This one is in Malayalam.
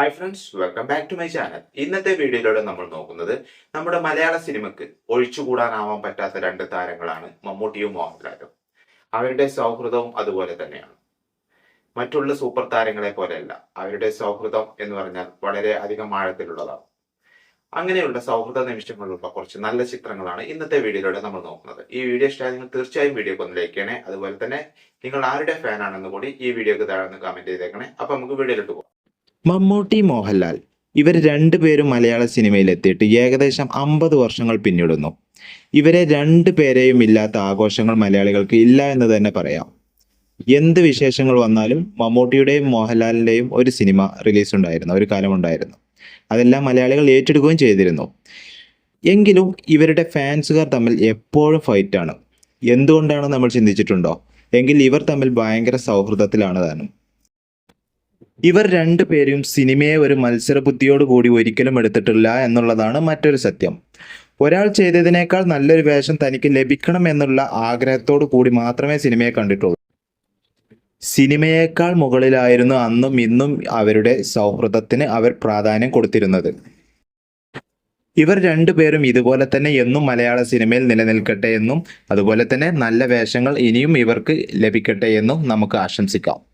Hi friends welcome back to my channel ഇന്നത്തെ വീഡിയോയിലൂടെ നമ്മൾ നോക്കുന്നത് നമ്മുടെ മലയാള സിനിമയ്ക്ക് ഒഴിച്ചുകൂടാനാവാൻ പറ്റാത്ത രണ്ട് താരങ്ങളാണ് മമ്മൂട്ടിയും മോഹൻലാലും. അവരുടെ സൗഹൃദവും അതുപോലെ തന്നെയാണ്. മറ്റുള്ള സൂപ്പർ താരങ്ങളെ പോലെയല്ല അവരുടെ സൗഹൃദം എന്ന് പറഞ്ഞാൽ വളരെ അധികം ആഴത്തിലുള്ളതാണ്. അങ്ങനെയുള്ള സൗഹൃദ നിമിഷങ്ങളുള്ള കുറച്ച് നല്ല ചിത്രങ്ങളാണ് ഇന്നത്തെ വീഡിയോയിലൂടെ നമ്മൾ നോക്കുന്നത്. ഈ വീഡിയോ ഇഷ്ടമായി നിങ്ങൾ തീർച്ചയായും വീഡിയോക്ക് ഒന്ന് ലൈക്ക് ചെയ്യണേ. അതുപോലെ തന്നെ നിങ്ങൾ ആരുടെ ഫാനാണെന്ന് കൂടി ഈ വീഡിയോക്ക് താഴെ കമന്റ് ചെയ്തേക്കണേ. അപ്പൊ നമുക്ക് വീഡിയോയിലോട്ട് പോകാം. മമ്മൂട്ടി മോഹൻലാൽ. ഇവർ രണ്ടുപേരും മലയാള സിനിമയിൽ എത്തിയിട്ട് ഏകദേശം അമ്പത് വർഷങ്ങൾ പിന്നിടുന്നു. ഇവരെ രണ്ടു പേരെയും ഇല്ലാത്ത ആഘോഷങ്ങൾ മലയാളികൾക്ക് ഇല്ല എന്ന് തന്നെ പറയാം. എന്ത് വിശേഷങ്ങൾ വന്നാലും മമ്മൂട്ടിയുടെയും മോഹൻലാലിന്റെയും ഒരു സിനിമ റിലീസ് ഉണ്ടായിരുന്നു ഒരു കാലമുണ്ടായിരുന്നു. അതെല്ലാം മലയാളികൾ ഏറ്റെടുക്കുകയും ചെയ്തിരുന്നു. എങ്കിലും ഇവരുടെ ഫാൻസുകാർ തമ്മിൽ എപ്പോഴും ഫൈറ്റാണ്. എന്തുകൊണ്ടാണ് നമ്മൾ ചിന്തിച്ചിട്ടുണ്ടോ? എങ്കിൽ ഇവർ തമ്മിൽ ഭയങ്കര സൗഹൃദത്തിലാണ് താനും. ഇവർ രണ്ടുപേരും സിനിമയെ ഒരു മത്സരബുദ്ധിയോട് കൂടി ഒരിക്കലും എടുത്തിട്ടില്ല എന്നുള്ളതാണ് മറ്റൊരു സത്യം. ഒരാൾ ചെയ്തതിനേക്കാൾ നല്ലൊരു വേഷം തനിക്ക് ലഭിക്കണം എന്നുള്ള ആഗ്രഹത്തോടു കൂടി മാത്രമേ സിനിമയെ കണ്ടിട്ടുള്ളൂ. സിനിമയേക്കാൾ മുകളിലായിരുന്നു അന്നും ഇന്നും അവരുടെ സൗഹൃദത്തിന് അവർ പ്രാധാന്യം കൊടുത്തിരുന്നത്. ഇവർ രണ്ടുപേരും ഇതുപോലെ തന്നെ എന്നും മലയാള സിനിമയിൽ നിലനിൽക്കട്ടെ എന്നും അതുപോലെ തന്നെ നല്ല വേഷങ്ങൾ ഇനിയും ഇവർക്ക് ലഭിക്കട്ടെ എന്നും നമുക്ക് ആശംസിക്കാം.